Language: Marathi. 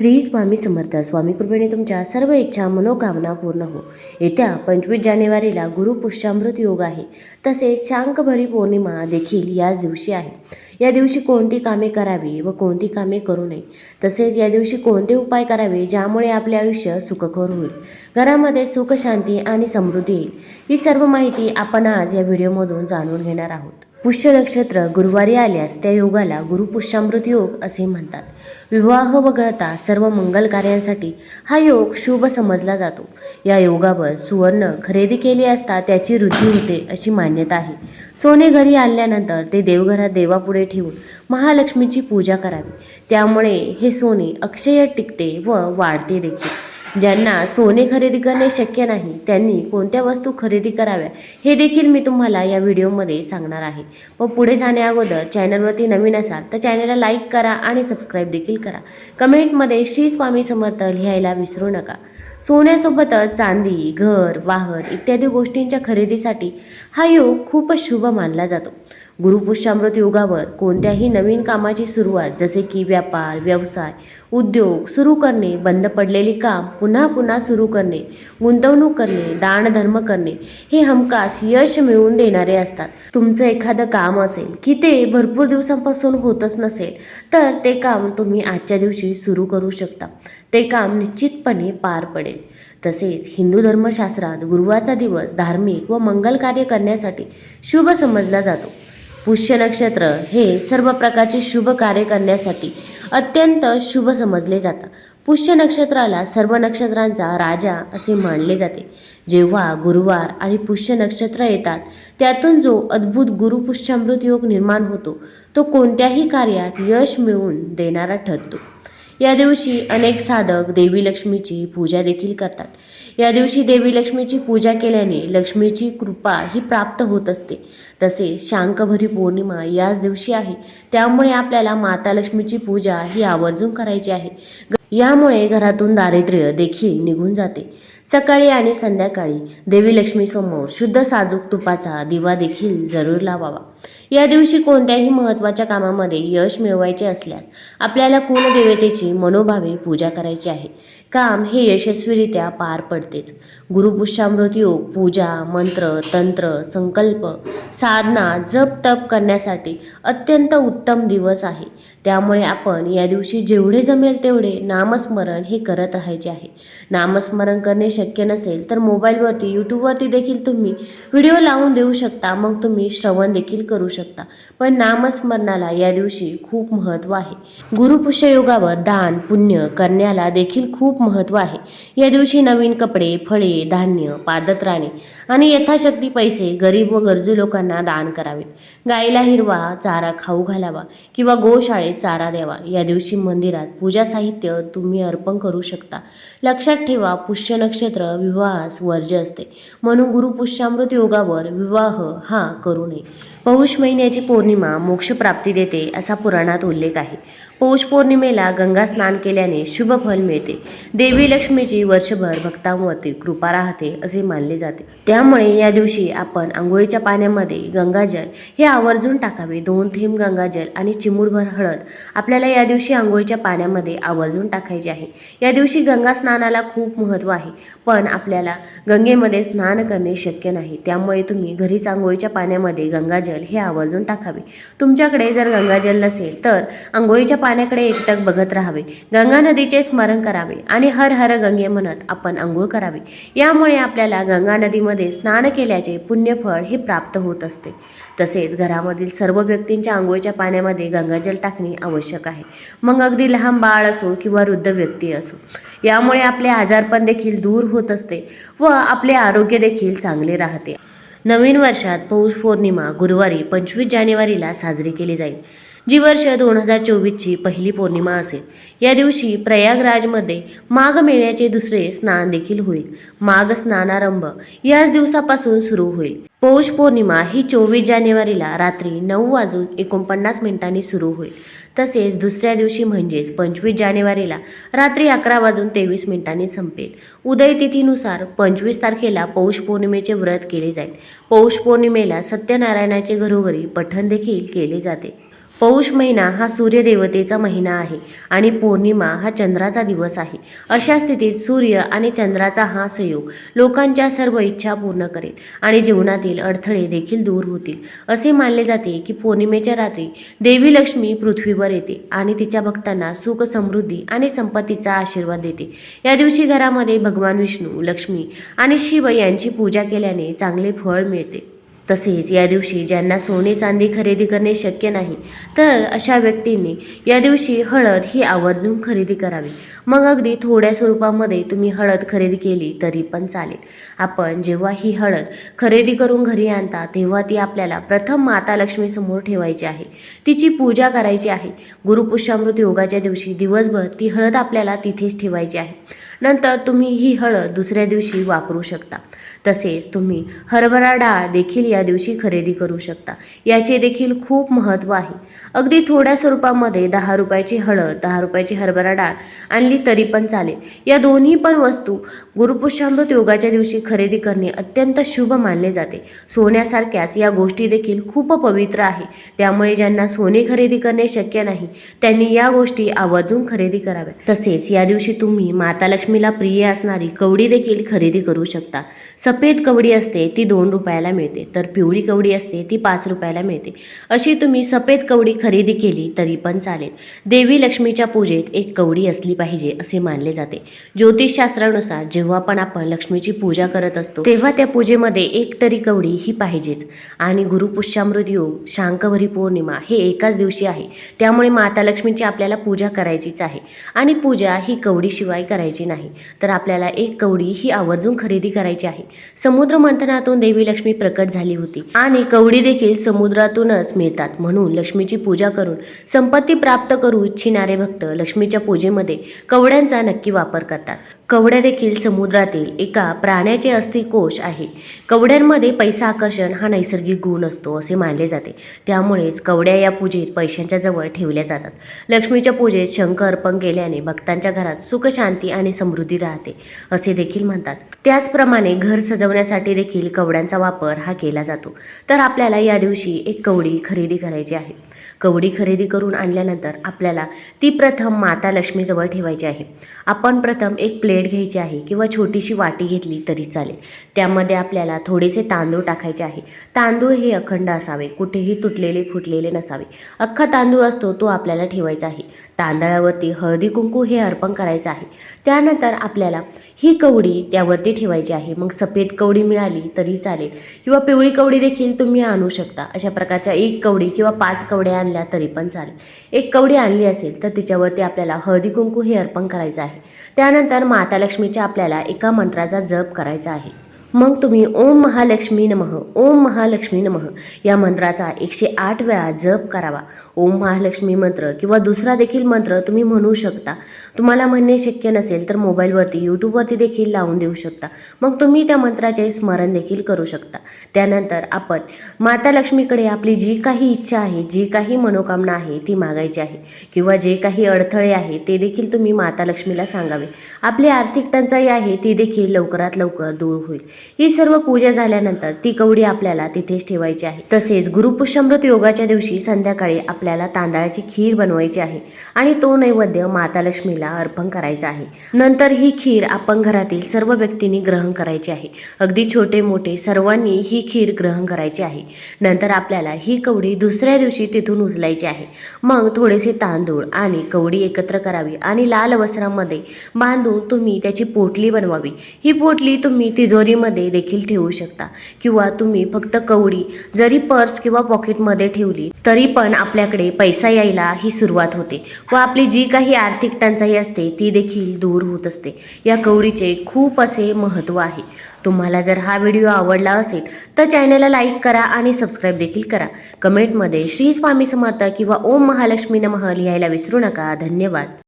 श्री स्वामी समर्थ स्वामी कृपेने तुमच्या सर्व इच्छा मनोकामना पूर्ण हो. येत्या पंचवीस जानेवारीला गुरुपुष्यामृत योग आहे. तसेच शांकभरी पौर्णिमा देखील याच दिवशी आहे. या दिवशी कोणती कामे करावी व कोणती कामे करू नये? तसेच या दिवशी कोणते उपाय करावे ज्यामुळे आपले आयुष्य सुखकर होईल? घरामध्ये सुख शांती आणि समृद्धी येईल. ही सर्व माहिती आपण आज या व्हिडिओमधून जाणून घेणार आहोत. पुष्य नक्षत्र गुरुवारी आल्यास त्या योगाला गुरुपुष्यामृत योग असे म्हणतात. विवाह वगळता सर्व मंगल कार्यांसाठी हा योग शुभ समजला जातो. या योगावर सुवर्ण खरेदी केली असता त्याची वृद्धी होते अशी मान्यता आहे. सोने घरी आणल्यानंतर ते देवघरात देवापुढे ठेवून महालक्ष्मीची पूजा करावी. त्यामुळे हे सोने अक्षय टिकते व वाढते देखील. ज्यांना सोने खरेदी करणे शक्य नाही त्यांनी कोणत्या वस्तू खरेदी कराव्या हे देखील मी तुम्हाला या व्हिडिओमध्ये सांगणार आहे. व पुढे जाण्याअगोदर चॅनलवरती नवीन असाल तर चॅनलला लाईक करा आणि सबस्क्राईब देखील करा. कमेंटमध्ये श्री स्वामी समर्थ लिहायला विसरू नका. सोन्यासोबतच चांदी घर वाहन इत्यादी गोष्टींच्या खरेदीसाठी हा योग खूपच शुभ मानला जातो. गुरुपुष्यामृत योगावर कोणत्याही नवीन कामाची सुरुवात जसे की व्यापार व्यवसाय उद्योग सुरू करणे बंद पडलेले काम पुन्हा पुन्हा सुरू करणे गुंतवणूक करणे दानधर्म करणे हे हमखास यश मिळवून देणारे असतात. तुमचं एखादं काम असेल की ते भरपूर दिवसांपासून होतच नसेल तर ते काम तुम्ही आजच्या दिवशी सुरू करू शकता. ते काम निश्चितपणे पार पडेल. तसेच हिंदू धर्मशास्त्रात गुरुवारचा दिवस धार्मिक व मंगल कार्य करण्यासाठी शुभ समजला जातो. पुष्य नक्षत्र हे सर्व प्रकारचे शुभ कार्य करण्यासाठी अत्यंत शुभ समजले जातं पुष्य नक्षत्राला सर्व नक्षत्रांचा राजा असे मानले जाते. जेव्हा गुरुवार आणि पुष्य नक्षत्र येतात त्यातून जो अद्भुत गुरुपुष्यामृत योग निर्माण होतो तो कोणत्याही कार्यात यश मिळवून देणारा ठरतो. या दिवशी अनेक साधक देवी लक्ष्मीची पूजा देखील करतात. या दिवशी देवी लक्ष्मीची पूजा केल्याने लक्ष्मीची कृपा ही प्राप्त होत असते. तसेच शांकभरी पौर्णिमा याच दिवशी आहे. त्यामुळे आपल्याला माता लक्ष्मीची पूजा ही आवर्जून करायची आहे. यामुळे घरातून दारिद्र्य देखील निघून जाते. सकाळी आणि संध्याकाळी देवी लक्ष्मीसमोर शुद्ध साजूक तुपाचा दिवा देखील जरूर लावावा. या दिवशी कोणत्याही महत्त्वाच्या कामामध्ये यश मिळवायचे असल्यास आपल्याला कुलदेवतेची मनोभावे पूजा करायची आहे. काम हे यशस्वीरित्या पार पडतेच. गुरुपुष्यामृत योग पूजा मंत्र तंत्र संकल्प साधना जप तप करण्यासाठी अत्यंत उत्तम दिवस आहे. त्यामुळे आपण या दिवशी जेवढे जमेल तेवढे नामस्मरण हे करत राहायचे आहे. नामस्मरण करणे शक्य नसेल तर मोबाईलवरती यूट्यूबवरती देखील तुम्ही व्हिडिओ लावून देऊ शकता. मग तुम्ही श्रवण देखील करू शकता. पण नामस्मरणाला या दिवशी खूप महत्त्व आहे. गुरुपुष्य योगावर दान पुण्य करण्याला देखील खूप महत्त्व आहे. या दिवशी नवीन कपडे फळे धान्य पादत्राणे आणि यथाशक्ती पैसे गरीब व गरजू लोकांना दान करावे गाईला हिरवा चारा खाऊ घालावा किंवा गोशाळेत चारा द्यावा. या दिवशी मंदिरात पूजा साहित्य तुम्ही अर्पण करू शकता. लक्षात ठेवा पुष्य नक्षत्र विवाहास वर्ज्य असते. म्हणून गुरुपुष्यामृत योगावर विवाह हा करू नये. पौष महिन्याची पौर्णिमा मोक्षप्राप्ती देते असा पुराणात उल्लेख आहे. पौष पौर्णिमेला गंगा स्नान केल्याने शुभ फल मिळते. देवी लक्ष्मीची वर्षभर भक्तांवरती कृपा राहते असे मानले जाते. त्यामुळे या दिवशी आपण आंघोळीच्या पाण्यामध्ये गंगाजल हे आवर्जून टाकावे. दोन थेंब गंगाजल आणि चिमूडभर हळद आपल्याला या दिवशी आंघोळीच्या पाण्यामध्ये आवर्जून टाकायचे आहे. या दिवशी गंगा स्नानाला खूप महत्त्व आहे. पण आपल्याला गंगेमध्ये स्नान करणे शक्य नाही. त्यामुळे तुम्ही घरीच आंघोळीच्या पाण्यामध्ये गंगाजल हे आवर्जून टाकावे. तुमच्याकडे जर गंगाजल नसेल तर आंघोळीच्या पाण्याकडे एकटक बघत राहावे. गंगा नदीचे स्मरण करावे आणि हर हर गंगे म्हणत आपण आंघोळ करावी. यामुळे आपल्याला गंगा नदीमध्ये स्नान केल्याचे पुण्यफळ हे प्राप्त होत असते. तसेच घरामधील सर्व व्यक्तींच्या आंघोळीच्या पाण्यामध्ये गंगाजल टाकणे आवश्यक आहे. मग अगदी लहान बाळ असो किंवा वृद्ध व्यक्ती असो यामुळे आपले आजारपण देखील दूर होत असते व आपले आरोग्य देखील चांगले राहते. नवीन वर्षात पौष पौर्णिमा गुरुवारी पंचवीस जानेवारीला साजरी केली जाईल. जी वर्ष दोन हजार चोवीसची पहिली पौर्णिमा असेल या दिवशी प्रयागराजमध्ये माघ मेळ्याचे दुसरे स्नान देखील होईल. माघ स्नानारंभ याच दिवसापासून सुरू होईल. पौष पौर्णिमा ही चोवीस जानेवारीला रात्री नऊ वाजून एकोणपन्नास मिनिटांनी सुरू होईल. तसेच दुसऱ्या दिवशी म्हणजेच पंचवीस जानेवारीला रात्री अकरा वाजून तेवीस मिनिटांनी संपेल. उदय तिथीनुसार पंचवीस तारखेला पौष पौर्णिमेचे व्रत केले जाईल. पौष पौर्णिमेला सत्यनारायणाचे घरोघरी पठण देखील केले जाते. पौष महिना हा सूर्यदेवतेचा महिना आहे आणि पौर्णिमा हा चंद्राचा दिवस आहे. अशा स्थितीत सूर्य आणि चंद्राचा हा संयोग लोकांच्या सर्व इच्छा पूर्ण करेल आणि जीवनातील अडथळे देखील दूर होतील. असे मानले जाते की पौर्णिमेच्या रात्री देवी लक्ष्मी पृथ्वीवर येते आणि तिच्या भक्तांना सुख समृद्धी आणि संपत्तीचा आशीर्वाद देते. या दिवशी घरामध्ये भगवान विष्णू लक्ष्मी आणि शिव यांची पूजा केल्याने चांगले फळ मिळते. तसेच या दिवशी ज्यांना सोने चांदी खरेदी करणे शक्य नाही तर अशा व्यक्तींनी या दिवशी हळद ही आवर्जून खरेदी करावी. मग अगदी थोड्या स्वरूपामध्ये तुम्ही हळद खरेदी केली तरी पण चालेल. आपण जेव्हा ही हळद खरेदी करून घरी आणता तेव्हा ती आपल्याला प्रथम माता लक्ष्मीसमोर ठेवायची आहे. तिची पूजा करायची आहे. गुरुपुष्यामृत योगाच्या दिवशी दिवसभर ती हळद आपल्याला तिथेच ठेवायची आहे. नंतर तुम्ही ही हळद दुसऱ्या दिवशी वापरू शकता. तसेच तुम्ही हरभरा डाळ देखील या दिवशी खरेदी करू शकता. याचे देखील खूप महत्त्व आहे. अगदी थोड्या स्वरूपामध्ये दहा रुपयाची हळद दहा रुपयाची हरभरा डाळ आणली तरी पण चालेल. या दोन्ही पण वस्तू गुरुपुष्यामृत योगाच्या दिवशी खरेदी करणे अत्यंत शुभ मानले जाते. सोन्यासारख्याच या गोष्टी देखील खूप पवित्र आहे. त्यामुळे ज्यांना सोने खरेदी करणे शक्य नाही त्यांनी या गोष्टी आवर्जून खरेदी कराव्या तसेच या दिवशी तुम्ही माता लक्ष्मी लक्ष्मीला प्रिय असणारी कवडी देखील खरेदी करू शकता. सफेद कवडी असते ती दोन रुपयाला मिळते. तर पिवळी कवडी असते ती पाच रुपयाला मिळते. अशी तुम्ही सफेद कवडी खरेदी केली तरी पण चालेल. देवी लक्ष्मीच्या पूजेत एक कवडी असली पाहिजे असे मानले जाते. ज्योतिषशास्त्रानुसार जेव्हा पण आपण लक्ष्मीची पूजा करत असतो तेव्हा त्या पूजेमध्ये एक तरी कवडी ही पाहिजेच. आणि गुरुपुष्यामृत योग शांकभरी पौर्णिमा हे एकाच दिवशी आहे. त्यामुळे माता लक्ष्मीची आपल्याला पूजा करायचीच आहे. आणि पूजा ही कवडीशिवाय करायची नाही. तर आपल्याला एक कवडी ही आवर्जून खरेदी करायची आहे. समुद्र मंथनातून देवी लक्ष्मी प्रकट झाली होती. आणि कवडी देखील समुद्रातूनच मिळतात म्हणून लक्ष्मीची पूजा करून संपत्ती प्राप्त करू इच्छिणारे भक्त लक्ष्मीच्या पूजेमध्ये कवड्यांचा नक्की वापर करतात. कवड्या देखील समुद्रातील एका प्राण्याचे अस्थिकोश आहे. कवड्यांमध्ये पैसा आकर्षण हा नैसर्गिक गुण असतो असे मानले जाते. त्यामुळेच कवड्या या पूजेत पैशांच्या जवळ ठेवल्या जातात. लक्ष्मीच्या पूजेत शंख अर्पण केल्याने भक्तांच्या घरात सुख शांती आणि समृद्धी राहते असे देखील म्हणतात. त्याचप्रमाणे घर सजवण्यासाठी देखील कवड्यांचा वापर हा केला जातो. तर आपल्याला या दिवशी एक कवडी खरेदी करायची आहे. कवडी खरेदी करून आणल्यानंतर आपल्याला ती प्रथम माता लक्ष्मीजवळ ठेवायची आहे. आपण प्रथम एक प्लेट घ्यायची आहे किंवा छोटीशी वाटी घेतली तरी चालेल. त्यामध्ये आपल्याला थोडेसे तांदूळ टाकायचे आहे. तांदूळ हे अखंड असावे कुठेही तुटलेले फुटलेले नसावे. अख्खा तांदूळ असतो तो आपल्याला ठेवायचा आहे. तांदळावरती हळदी कुंकू हे अर्पण करायचं आहे. त्यानंतर आपल्याला ही कवडी त्यावरती ठेवायची आहे. मग सफेद कवडी मिळाली तरी चालेल. किंवा पिवळी कवडी देखील तुम्ही आणू शकता. अशा प्रकारच्या एक कवडी किंवा पाच कवड्या आणल्या तरी पण चालेल. एक कवडी आणली असेल तर तिच्यावरती आपल्याला हळदी कुंकू हे अर्पण करायचं आहे. त्यानंतर माता लक्ष्मीच्या आपल्याला एका मंत्राचा जप करायचा आहे. मग तुम्ही ओम महालक्ष्मी नमः ओम महालक्ष्मी नमः या मंत्राचा एकशे आठ वेळा जप करावा. ओम महालक्ष्मी मंत्र किंवा दुसरा देखील मंत्र तुम्ही म्हणू शकता. तुम्हाला म्हणणे शक्य नसेल तर मोबाईलवरती यूट्यूबवरती देखील लावून देऊ शकता. मग तुम्ही त्या मंत्राचे स्मरण देखील करू शकता. त्यानंतर आपण माता लक्ष्मीकडे आपली जी काही इच्छा आहे जी काही मनोकामना आहे ती मागायची आहे किंवा जे काही अडथळे आहे ते देखील तुम्ही माता लक्ष्मीला सांगावे. आपली आर्थिक टंचाई आहे ती देखील लवकरात लवकर दूर होईल. ही सर्व पूजा झाल्यानंतर ती कवडी आपल्याला तिथेच ठेवायची आहे. तसेच गुरुपुष्यामृत योगाच्या दिवशी संध्याकाळी आपल्याला तांदळाची खीर बनवायची आहे आणि तो नैवेद्य माता लक्ष्मीला अर्पण करायचा आहे. नंतर ही खीर आपण घरातील सर्व व्यक्तींनी ग्रहण करायची आहे. अगदी छोटे मोठे सर्वांनी ही खीर ग्रहण करायची आहे. नंतर आपल्याला ही कवडी दुसऱ्या दिवशी तिथून उचलायची आहे. मग थोडेसे तांदूळ आणि कवडी एकत्र करावी आणि लाल वस्त्रामध्ये बांधून तुम्ही त्याची पोटली बनवावी. ही पोटली तुम्ही तिजोरीमध्ये देखील ठेवू शकता. किंवा तुम्ही फक्त कवडी जरी पर्स किंवा पॉकेटमध्ये ठेवली तरी पण आपल्याकडे पैसा यायला ही सुरुवात होते व आपली जी काही आर्थिक टंचाई असते ती देखील दूर होत असते. या कवडीचे खूप असे महत्त्व आहे. तुम्हाला जर हा व्हिडिओ आवडला असेल तर चॅनलला लाईक करा आणि सबस्क्राईब देखील करा. कमेंटमध्ये श्री स्वामी समर्थ किंवा ओम महालक्ष्मी नमः लिहायला विसरू नका. धन्यवाद.